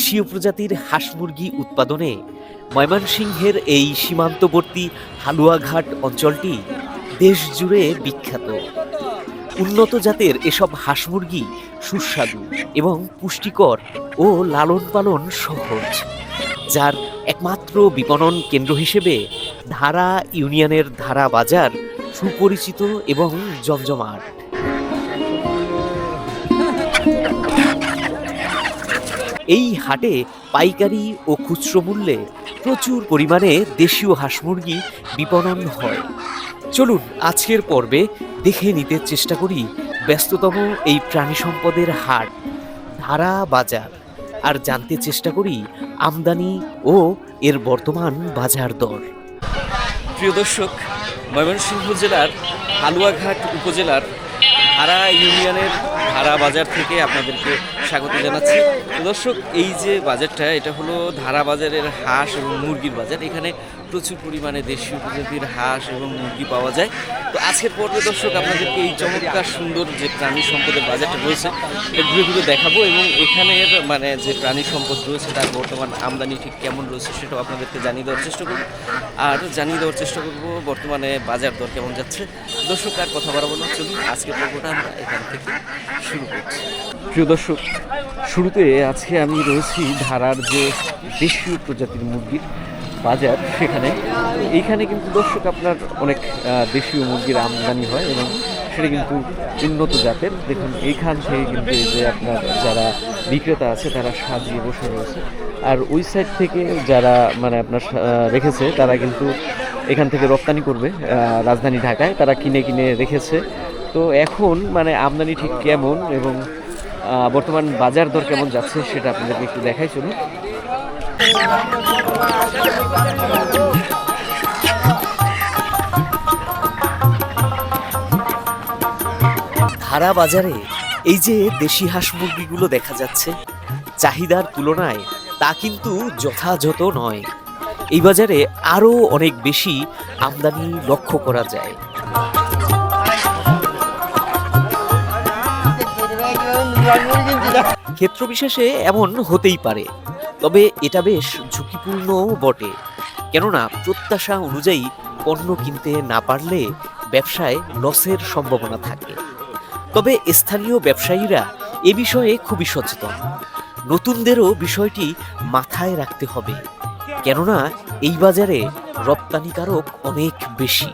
দেশীয় প্রজাতির হাঁস মুরগি উৎপাদনে ময়মনসিংহের এই সীমান্তবর্তী হালুয়াঘাট অঞ্চলটি দেশ জুড়ে বিখ্যাত। উন্নত জাতের এসব হাঁস মুরগি সুস্বাদু এবং পুষ্টিকর ও লালন পালন সহজ, যার একমাত্র বিপণন কেন্দ্র হিসেবে ধারা ইউনিয়নের ধারা বাজার সুপরিচিত এবং জমজমাট। এই হাটে পাইকারি ও খুচরো মূল্যে প্রচুর পরিমাণে দেশীয় হাঁস মুরগি বিপণন হয়। চলুন আজকের পর্বে দেখে নিতে চেষ্টা করি ব্যস্ততম এই প্রাণী সম্পদের হাট ধারা বাজার, আর জানতে চেষ্টা করি আমদানি ও এর বর্তমান বাজার দর। প্রিয় দর্শক, ময়মনসিংহ জেলার হালুয়াঘাট উপজেলার ধারা ইউনিয়নের ধারা বাজার থেকে আপনাদেরকে স্বাগত জানাচ্ছি। দর্শক, এই যে বাজারটা, এটা হলো ধারা বাজারের হাঁস এবং মুরগির বাজার। এখানে প্রচুর পরিমাণে দেশীয় প্রজাতির হাঁস এবং মুরগি পাওয়া যায়। তো আজকের পর্বে দর্শক, আপনাদেরকে এই চমৎকার, সুন্দর যে প্রাণী সম্পদের বাজারটা রয়েছে, এটা ঘুরে ঘুরে দেখাবো এবং এখানের মানে যে প্রাণী সম্পদ রয়েছে, তার বর্তমান আমদানি ঠিক কেমন রয়েছে সেটাও আপনাদেরকে জানিয়ে দেওয়ার চেষ্টা করব। আর জানিয়ে দেওয়ার চেষ্টা করব, বর্তমানে বাজার দর কেমন যাচ্ছে। দর্শক, আর কথা বাড়াবো না। চলুন, আজকের পর্বটা আমরা এখান থেকে শুরু করছি। প্রিয় দর্শক শুরুতে আজকে আমি রয়েছি ধারার যে দেশীয় প্রজাতির মুরগির বাজার সেখানে। এইখানে কিন্তু দর্শক আপনার অনেক দেশীয় মুরগির আমদানি হয় এবং সেটা কিন্তু উন্নত জাতের। দেখুন, এইখান থেকে কিন্তু যে আপনার যারা বিক্রেতা আছে, তারা সাজিয়ে বসে রয়েছে। আর ওই সাইড থেকে যারা মানে আপনার রেখেছে, তারা কিন্তু এখান থেকে রপ্তানি করবে রাজধানী ঢাকায়। তারা কিনে কিনে রেখেছে। তো এখন মানে আমদানি ঠিক কেমন এবং বর্তমান বাজার দর কেমন যাচ্ছে সেটা আপনাদেরকে একটু দেখাই চলুন। ধারা বাজারে এই যে দেশি হাঁস মুরগিগুলো দেখা যাচ্ছে, চাহিদার তুলনায় তা কিন্তু যথাযথ নয়। এই বাজারে আরও অনেক বেশি আমদানি লক্ষ্য করা যায়। ক্ষেত্র বিশেষে এমন হতেই পারে, তবে এটা বেশ ঝুঁকিপূর্ণও বটে। কেননা প্রত্যাশা অনুযায়ী পণ্য কিনতে না পারলে ব্যবসায় লসের সম্ভাবনা থাকে। তবে স্থানীয় ব্যবসায়ীরা এ বিষয়ে খুবই সচেতন। নতুনদেরও বিষয়টি মাথায় রাখতে হবে। কেননা এই বাজারে রপ্তানিকারক অনেক বেশি।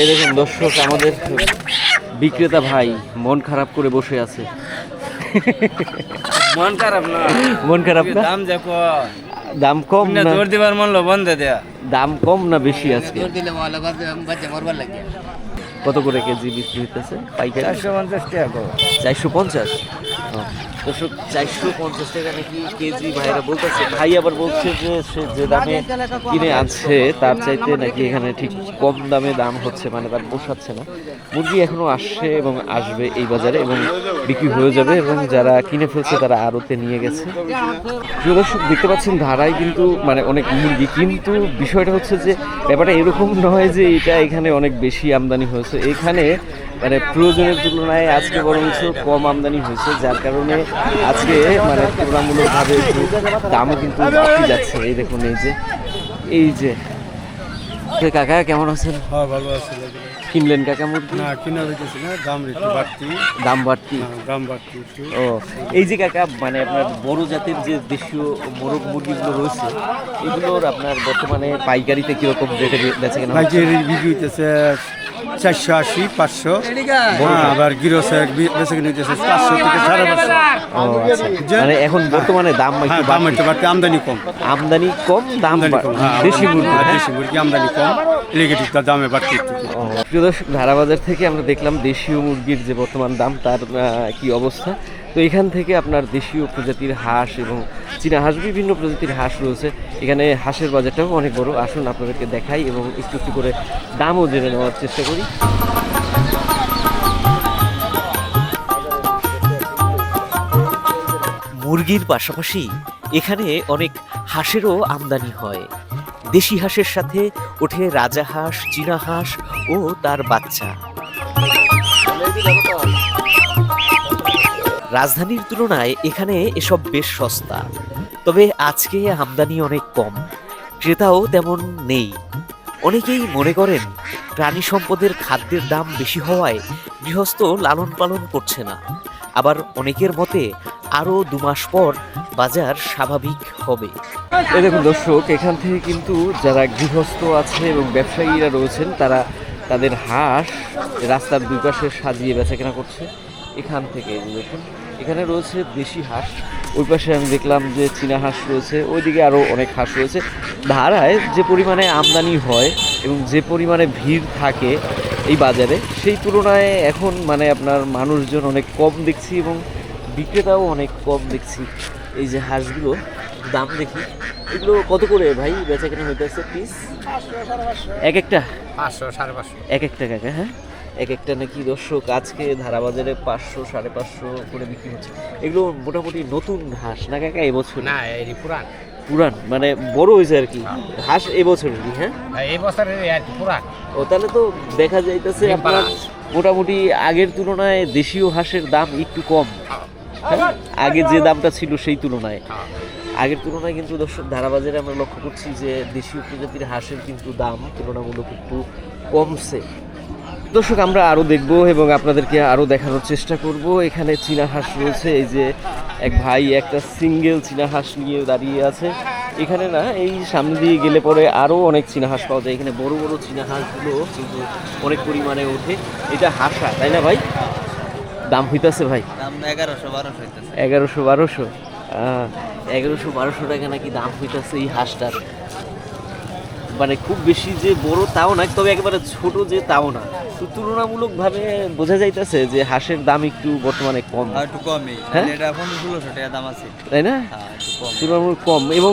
এই দেখুন দর্শক, আমাদের বিক্রেতা ভাই মন খারাপ করে বসে আছে। মন খারাপ না। মন খারাপ না? দাম দেখো দাম কম না? জোর দিবার মন লো বন্ধ দেয়া। দাম কম না বেশি আজকে? জোর দিলে ভালো বাচ্চা মরবার লাগে কত করে কেজি বিক্রি হইতেছে? পাইকারি? চারশো পঞ্চাশ টাকা করো চারশো পঞ্চাশ? দর্শক, চারশো পঞ্চাশ টাকা নাকি কেজি ভাইরা বলতেছে। ভাই আবার বলছে যে সে যে দামে কিনে আনছে, তার চাইতে নাকি এখানে ঠিক কম দামে দাম হচ্ছে মানে তার পোষাচ্ছে না। মুরগি এখনও আসছে এবং আসবে এই বাজারে এবং বিক্রি হয়ে যাবে এবং যারা কিনে ফেলছে, তারা আড়তে নিয়ে গেছে। প্রিয় দর্শক, দেখতে পাচ্ছেন ধারায় কিন্তু মানে অনেক মুরগি, কিন্তু বিষয়টা হচ্ছে যে ব্যাপারটা এরকম নয় যে এটা এখানে অনেক বেশি আমদানি হয়েছে। এখানে মানে প্রয়োজনের তুলনায় আজকে বরঞ্চ কম আমদানি হয়েছে, যার কারণে আজকে মানে তুলনামূলকভাবে একটু দামও কিন্তু বাড়তে যাচ্ছে। এই দেখুন এই যে এই যে। কাকা কেমন আছেন? হ্যাঁ ভালো আছে কিনলেন কাকা মুরগি? না কিনা হইতেছে না দাম একটু বাড়তি। দাম বাড়তি? হ্যাঁ, দাম বাড়তি ও এই যে কাকা মানে আপনার বড় জাতের যে দেশীয় মোরগ মুরগিগুলো রয়েছে এগুলোর আপনার বর্তমানে পাইকারিতে কীরকম রেটে বেচে কেনা? পাইকারি বিক্রি হইতেছে চারশো আশি পাঁচশো। আবার আবার গিরসে বেশি কিনে হইতেছে পাঁচশো থেকে সাড়ে পাঁচশো আচ্ছা মানে এখন বর্তমানে দাম হ্যাঁ একটু দাম বাড়তি। একটু বাড়তি আমদানি কম। আমদানি কম দাম কম হ্যাঁ দেশি মুরগি হ্যাঁ, হ্যাঁ? দেশি মুরগি আমদানি কম ইলেকট্রিক দামে বাড়তে প্রিয় দর্শক ধারাবাজার থেকে আমরা দেখলাম দেশীয় মুরগির যে বর্তমান দাম তার কি অবস্থা। তো এখান থেকে আপনার দেশীয় প্রজাতির হাঁস এবং চীনা হাঁস, বিভিন্ন প্রজাতির হাঁস রয়েছে। এখানে হাঁসের বাজারটাও অনেক বড়। আসুন আপনাদেরকে দেখাই এবং একটু একটু করে দামও জেনে নেওয়ার চেষ্টা করি। মুরগির পাশাপাশি এখানে অনেক হাঁসেরও আমদানি হয়। দেশি হাঁসের সাথে ওঠে রাজা হাঁস, চীনা হাঁস ও তার বাচ্চা। রাজধানীর তুলনায় এখানে এসব বেশ সস্তা। তবে আজকে আমদানি অনেক কম, ক্রেতাও তেমন নেই। অনেকেই মনে করেন, প্রাণী সম্পদের খাদ্যের দাম বেশি হওয়ায় গৃহস্থ লালন পালন করছে না। আবার অনেকের মতে, আরও দু মাস পর বাজার স্বাভাবিক হবে। এই দেখুন দর্শক, এখান থেকে কিন্তু যারা গৃহস্থ আছে এবং ব্যবসায়ীরা রয়েছেন, তারা তাদের হাঁস রাস্তার দুই পাশে সাজিয়ে বেচাকেনা করছে। এখান থেকে দেখুন। এখানে রয়েছে দেশি হাঁস। ওই পাশে আমি দেখলাম যে চীনা হাঁস রয়েছে। ওইদিকে আরও অনেক হাঁস রয়েছে। ধারায় যে পরিমাণে আমদানি হয় এবং যে পরিমাণে ভিড় থাকে এই বাজারে সেই তুলনায় এখন মানে আপনার মানুষজন অনেক কম দেখছি এবং বিক্রেতাও অনেক কম দেখছি। এই যে হাঁসগুলো দাম দেখি। এগুলো কত করে ভাই? বেচা কেনা হইতেছে পিস এক একটা? পাঁচশো সাড়ে পাঁচশো। এক একটা কাকা হ্যাঁ? এক একটা নাকি দর্শক আজকে ধারাবাজারে পাঁচশো সাড়ে পাঁচশো করে বিক্রি হচ্ছে। এগুলো মোটামুটি নতুন হাঁস না কাকা এবছর? না এই পুরান। পুরান মানে বড় হয়েছে আর কি। হাঁস এবছরেরই হ্যাঁ? এই বছরের আর কি পুরান। ও তাহলে তো দেখা যাইতেছে আপনার মোটামুটি আগের তুলনায় দেশীয় হাঁসের দাম একটু কম। হ্যাঁ? আগে যে দামটা ছিল সেই তুলনায়। আগের তুলনায় কিন্তু দর্শক ধারাবাজারে আমরা লক্ষ্য করছি যে দেশীয় প্রজাতির হাঁসের কিন্তু দাম তুলনামূলক একটু কমছে। দর্শক আমরা আরও দেখব এবং আপনাদেরকে আরও দেখানোর চেষ্টা করব। এখানে চীনা হাঁস রয়েছে এই যে এক ভাই একটা সিঙ্গেল চীনা হাঁস নিয়ে দাঁড়িয়ে আছে। এখানে না এই সামনে দিয়ে গেলে পরে আরও অনেক চীনা হাঁস পাওয়া যায়। এখানে বড় বড় চীনা হাঁসগুলো কিন্তু অনেক পরিমাণে ওঠে। এটা হাঁসা তাই না ভাই? দাম হইতাছে ভাই? এগারোশো বারোশো এগারোশো বারোশো? এগারোশো বারোশো টাকা নাকি দাম হইতাছে এই হাঁসটার। মানে খুব বেশি যে বড় তাও না তবে একেবারে ছোট যে তাও না। তো তুলনামূলকভাবে বোঝা যাইতেছে যে হাঁসের দাম একটু বর্তমানে কম। একটু কমই। হ্যাঁ? এটা এখন ষোলোশো টাকা দাম আছে। তাই না? হ্যাঁ কম। তুলনামূলক কম। এবং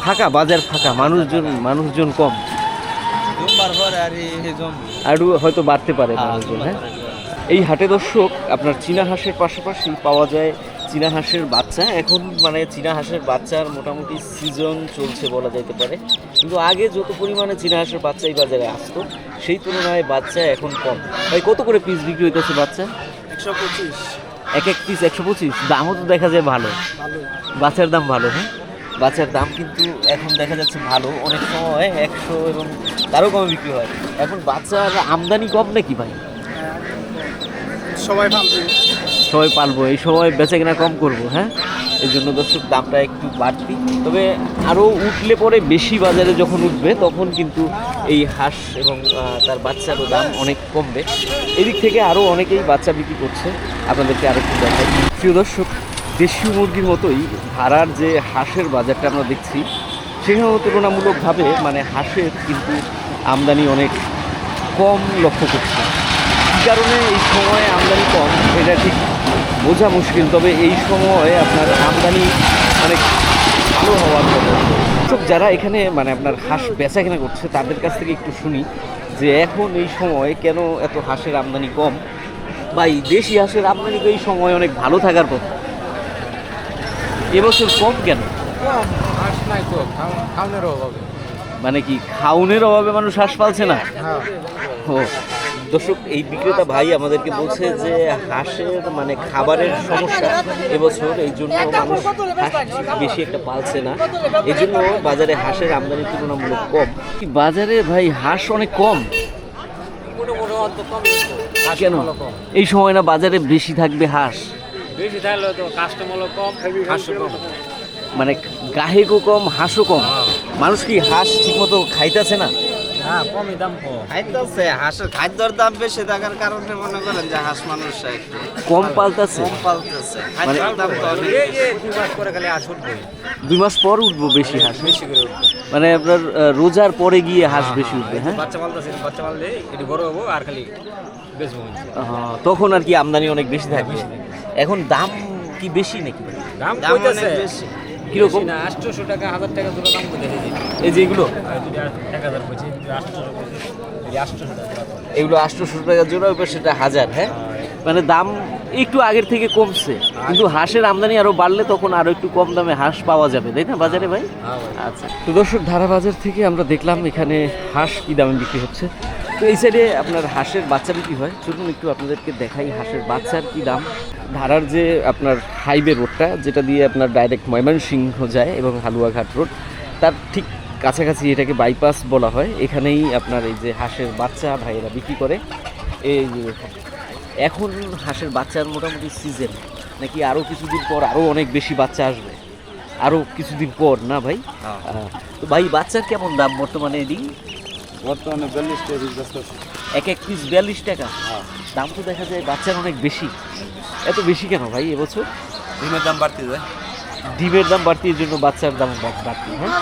ফাঁকা বাজার ফাঁকা মানুষজন মানুষজন কম। আরও হয়তো বাড়তে পারে হ্যাঁ, মানুষজন হ্যাঁ। এই হাটে দর্শক আপনার চীনা হাঁসের পাশাপাশি পাওয়া যায় চীনা হাঁসের বাচ্চা। এখন মানে চীনা হাঁসের বাচ্চার মোটামুটি সিজন চলছে বলা যেতে পারে। কিন্তু আগে যত পরিমাণে চীনা হাঁসের বাচ্চা এই বাজারে আসতো সেই তুলনায় বাচ্চা এখন কম। ভাই কত করে পিস বিক্রি হইতেছে বাচ্চা? একশো পঁচিশ। এক এক পিস একশো পঁচিশ? দামও তো দেখা যায় ভালো। বাচ্চার দাম ভালো হ্যাঁ? বাচ্চার দাম কিন্তু এখন দেখা যাচ্ছে ভালো। অনেক সময় একশো এবং তারও কমে বিক্রি হয়। এখন বাচ্চার আমদানি কম নাকি ভাই? সবাই ভালো। সবাই পালবো এই সময় বেচে কেনা কম করব হ্যাঁ? এই জন্য দর্শক, দামটা একটু বাড়তি। তবে আরও উঠলে পরে বেশি বাজারে যখন উঠবে, তখন কিন্তু এই হাঁস এবং তার বাচ্চারও দাম অনেক কমবে। এদিক থেকে আরও অনেকেই বাচ্চা বিক্রি করছে। আপনাদেরকে আরেকটু দেখাই। প্রিয় দর্শক, দেশীয় মুরগির মতোই ভাড়ার যে হাঁসের বাজারটা আমরা দেখছি, সেখানেও তুলনামূলকভাবে মানে হাঁসের কিন্তু আমদানি অনেক কম লক্ষ্য করছে। কারণে এই সময়ে আমদানি কম? এটা ঠিক বোঝা মুশকিল তবে এই সময়ে আপনার আমদানি অনেক ভালো হওয়ার কথা। সব যারা এখানে মানে আপনার হাঁস বেচা কেনা করছে তাদের কাছ থেকে একটু শুনি যে এখন এই সময় কেন এত হাঁসের আমদানি কম? বা এই দেশি হাঁসের আমদানি তো এই সময় অনেক ভালো থাকার কথা এবছর কম কেন? হাঁস নাই তো খাওয়ানোর অভাবে। মানে কি খাউনের অভাবে মানুষ হাঁস পালছে না? হ্যাঁ। ও দর্শক এই বিক্রেতা ভাই আমাদেরকে বলছে যে হাঁসের মানে খাবারের সমস্যা এবছর এই জন্য মানুষ হাঁস বেশি একটা পালছে না। এই জন্য বাজারে হাঁসের আমদানি তুলনামূলক কম। বাজারে ভাই হাঁস অনেক কম? কেন? এই সময় না বাজারে বেশি থাকবে হাঁস? বেশি থাকলে তো কাস্টমার কম হাঁসও কম। মানে গাহেকও কম হাঁসও কম। মানুষ কি হাঁস ঠিকমতো খাইতেছে না? হ্যাঁ কমই দাম কম। খাইতেছে হাঁসের খাদ্যর দাম বেশি থাকার কারণে মনে করেন যে হাঁস মানুষ একটু কম পালতাছে। কম পালতেছে। খাদ্যের দাম তো অনেক এই যে দুই মাস করে খালি হাঁস উঠবে। দুই মাস পর উঠবো বেশি হাঁস। বেশি করে উঠবে। মানে আপনার রোজার পরে গিয়ে হাঁস বেশি উঠবে হ্যাঁ? বাচ্চা পালতেছে বাচ্চা পাললে এটি বড় হব আর খালি বেচবো তখন আর কি আমদানি অনেক বেশি থাকবে। এখন দাম কি বেশি নাকি? দাম কইতাছে। বেশি। কীরকম? না আটশোশো টাকা হাজার টাকা দুটো দাম করে এই যে। এগুলো? এক হাজার পঁচিশ আটশোশো টাকা এগুলো আটশোশো টাকা জোড়া উপর সেটা হাজার হ্যাঁ? মানে দাম একটু আগের থেকে কমছে কিন্তু হাঁসের আমদানি আরও বাড়লে তখন আরও একটু কম দামে হাঁস পাওয়া যাবে তাই না বাজারে ভাই? হ্যাঁ ভাই। আচ্ছা। তো দর্শক ধারা বাজার থেকে আমরা দেখলাম এখানে হাঁস কি দামে বিক্রি হচ্ছে। তো এই সাইডে আপনার হাঁসের বাচ্চা বিক্রি হয়। চলুন একটু আপনাদেরকে দেখাই হাঁসের বাচ্চার কি দাম। ধারার যে আপনার হাইওয়ে রোডটা যেটা দিয়ে আপনার ডাইরেক্ট ময়মনসিংহ যায় এবং হালুয়াঘাট রোড তার ঠিক কাছাকাছি এটাকে বাইপাস বলা হয়। এখানেই আপনার এই যে হাঁসের বাচ্চা ভাইয়েরা বিক্রি করে। এই এখন হাঁসের বাচ্চার মোটামুটি সিজন নাকি আরও কিছুদিন পর আরও অনেক বেশি বাচ্চা আসবে? আরও কিছুদিন পর না ভাই? তো ভাই বাচ্চার কেমন দাম বর্তমানে এদিকে বর্তমানে বিয়াল্লিশ টাকা ব্যস্ত এক এক পিস বিয়াল্লিশ টাকা? দাম তো দেখা যায় বাচ্চার অনেক বেশি। এত বেশি কেন ভাই এবছর? ডিমের দাম বাড়তে যায়। ডিমের দাম বাড়তি এর জন্য বাচ্চার দাম বাড়তি হ্যাঁ?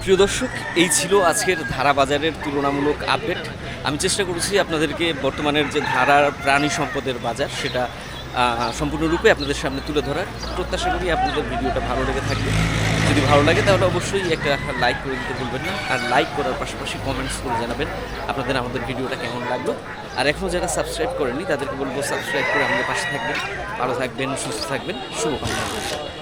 প্রিয় দর্শক এই ছিল আজকের ধারা বাজারের তুলনামূলক আপডেট। আমি চেষ্টা করেছি আপনাদেরকে বর্তমানের যে ধারার প্রাণী সম্পদের বাজার সেটা সম্পূর্ণরূপে আপনাদের সামনে তুলে ধরার প্রত্যাশা করি আপনাদের ভিডিওটা ভালো লেগে থাকবে। যদি ভালো লাগে তাহলে অবশ্যই একটা লাইক করে দিতে ভুলবেন না। আর লাইক করার পাশাপাশি কমেন্টস করে জানাবেন আপনাদের আমাদের ভিডিওটা কেমন লাগল। আর এখনও যারা সাবস্ক্রাইব করেনি তাদেরকে বলব সাবস্ক্রাইব করে আমাদের পাশে থাকবেন। ভালো থাকবেন, সুস্থ থাকবেন। শুভকামনা।